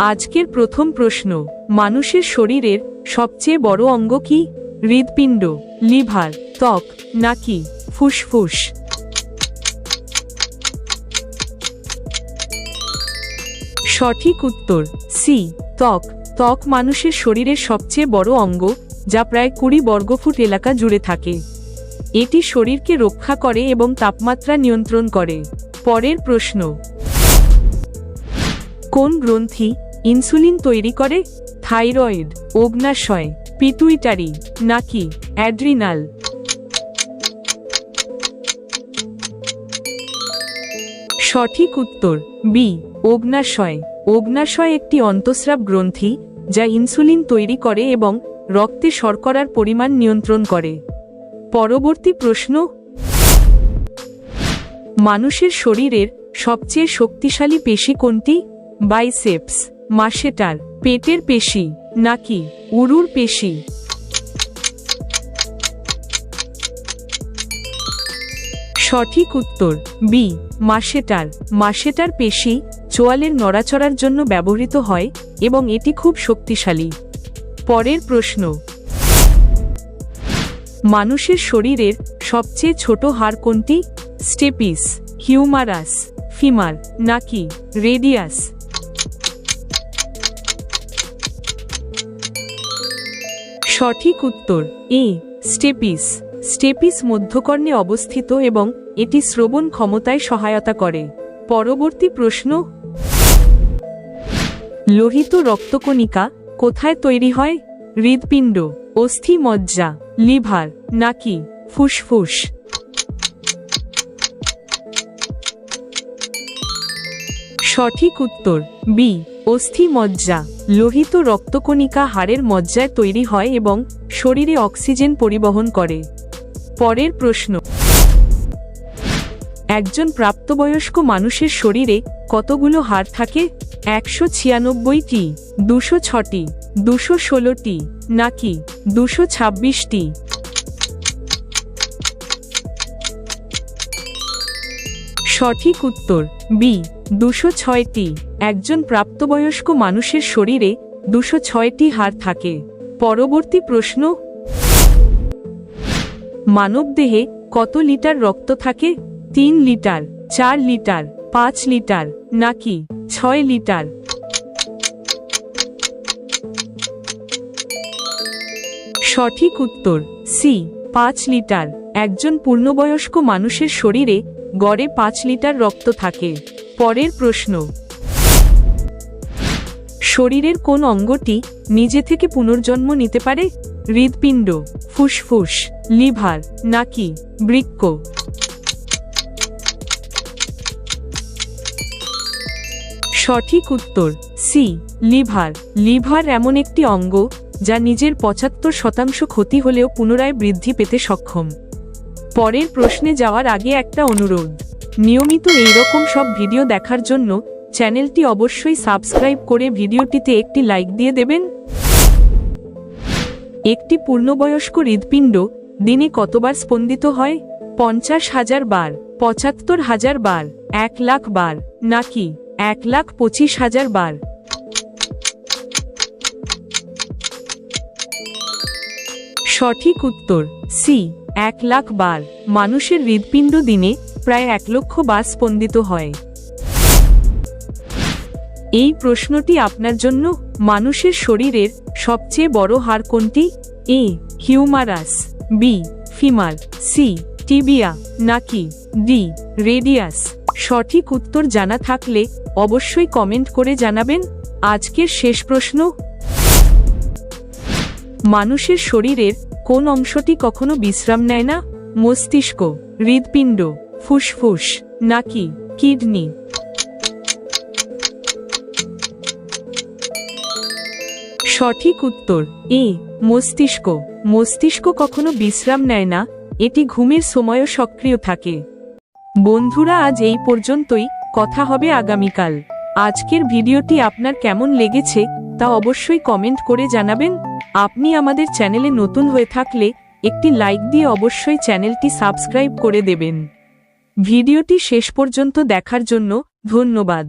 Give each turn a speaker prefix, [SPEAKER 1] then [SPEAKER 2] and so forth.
[SPEAKER 1] আজকের প্রথম প্রশ্ন, মানুষের শরীরের সবচেয়ে বড় অঙ্গ কি? হৃদপিণ্ড লিভার, ত্বক, নাকি ফুসফুস? সঠিক উত্তর সি ত্বক। ত্বক মানুষের শরীরের সবচেয়ে বড় অঙ্গ, যা প্রায় কুড়ি বর্গফুট এলাকা জুড়ে থাকে। এটি শরীরকে রক্ষা করে এবং তাপমাত্রা নিয়ন্ত্রণ করে। পরের প্রশ্ন, কোন গ্রন্থি ইনসুলিন তৈরি করে থাইরয়েড, অগ্নাশয় পিটুইটারি নাকি অ্যাড্রিনাল। সঠিক উত্তর, বি, অগ্নাশয়। অগ্নাশয় একটি অন্তঃস্রাব গ্রন্থি যা ইনসুলিন তৈরি করে এবং রক্তে শর্করার পরিমাণ নিয়ন্ত্রণ করে। পরবর্তী প্রশ্ন, মানুষের শরীরের সবচেয়ে শক্তিশালী পেশি কোনটি? বাইসেপস। মাসেটার পেটের পেশি, নাকি উরুর পেশি? সঠিক উত্তর, বি মাসেটার মাসেটার পেশি চোয়ালের নড়াচড়ার জন্য ব্যবহৃত হয় এবং এটি খুব শক্তিশালী। পরের প্রশ্ন। মানুষের শরীরের সবচেয়ে ছোট হাড় কোনটি? স্টেপিস, হিউমারাস, ফিমার, নাকি রেডিয়াস? সঠিক উত্তর, এ, স্টেপিস। স্টেপিস মধ্যকর্ণে অবস্থিত এবং এটি শ্রবণ ক্ষমতায় সহায়তা করে। পরবর্তী প্রশ্ন। লোহিত রক্তকণিকা কোথায় তৈরি হয়? হৃদপিণ্ড অস্থি মজ্জা লিভার, নাকি ফুসফুস? সঠিক উত্তর, বি অস্থি মজ্জা লোহিত রক্তকণিকা হাড়ের মজ্জায় তৈরি হয় এবং শরীরে অক্সিজেন পরিবহন করে। পরের প্রশ্ন। একজন প্রাপ্তবয়স্ক মানুষের শরীরে কতগুলো হাড় থাকে? একশো ছিয়ানব্বইটি, দুশো ছটি, দুশো ষোলোটি, নাকি দুশো ছাব্বিশটি? সঠিক উত্তর, বি, দুশো ছয়টি। একজন প্রাপ্তবয়স্ক মানুষের শরীরে দুশো ছয়টি হাড় থাকে। পরবর্তী প্রশ্ন মানবদেহে কত লিটার রক্ত থাকে? তিন লিটার, চার লিটার, পাঁচ লিটার, নাকি ছয় লিটার? সঠিক উত্তর, সি, পাঁচ লিটার। একজন পূর্ণবয়স্ক মানুষের শরীরে গড়ে পাঁচ লিটার রক্ত থাকে। পরের প্রশ্ন। শরীরের কোন অঙ্গটি নিজে থেকে পুনর্জন্ম নিতে পারে? হৃদপিণ্ড ফুসফুস, লিভার, নাকি বৃক্ক? সঠিক উত্তর সি লিভার। লিভার এমন একটি অঙ্গ যা নিজের পঁচাত্তর শতাংশ ক্ষতি হলেও পুনরায় বৃদ্ধি পেতে সক্ষম। পরের প্রশ্নে যাওয়ার আগে একটা অনুরোধ। নিয়মিত এইরকম সব ভিডিও দেখার জন্য চ্যানেলটি অবশ্যই সাবস্ক্রাইব করে ভিডিওটিতে একটি লাইক দিয়ে দেবেন। একটি পূর্ণবয়স্ক হৃদপিণ্ড দিনে কতবার স্পন্দিত হয়? পঞ্চাশ হাজার বার, পঁচাত্তর হাজার বার, এক লাখ বার, নাকি এক লাখ পঁচিশ হাজার বার? সঠিক উত্তর, সি এক লাখ বার। মানুষের হৃদপিণ্ড দিনে প্রায় এক লক্ষ বার স্পন্দিত হয়। এই প্রশ্নটি আপনার জন্য মানুষের শরীরের সবচেয়ে বড় হার কোনটি? A, humerus, B femur C, tibia, নাকি ডি, রেডিয়াস? সঠিক উত্তর জানা থাকলে অবশ্যই কমেন্ট করে জানাবেন। আজকের শেষ প্রশ্ন। মানুষের শরীরের কোন অংশটি কখনো বিশ্রাম নেয় না? মস্তিষ্ক হৃদপিণ্ড ফুসফুস, নাকি কিডনি? সঠিক উত্তর, এ, মস্তিষ্ক। মস্তিষ্ক কখনো বিশ্রাম নেয় না, এটি ঘুমের সময়ও সক্রিয় থাকে। বন্ধুরা, আজ এই পর্যন্তই। কথা হবে আগামীকাল। আজকের ভিডিওটি আপনার কেমন লেগেছে তা অবশ্যই কমেন্ট করে জানাবেন। আপনি আমাদের চ্যানেলে নতুন হয়ে থাকলে একটি লাইক দিয়ে অবশ্যই চ্যানেলটি সাবস্ক্রাইব করে দেবেন। ভিডিওটি শেষ পর্যন্ত দেখার জন্য ধন্যবাদ।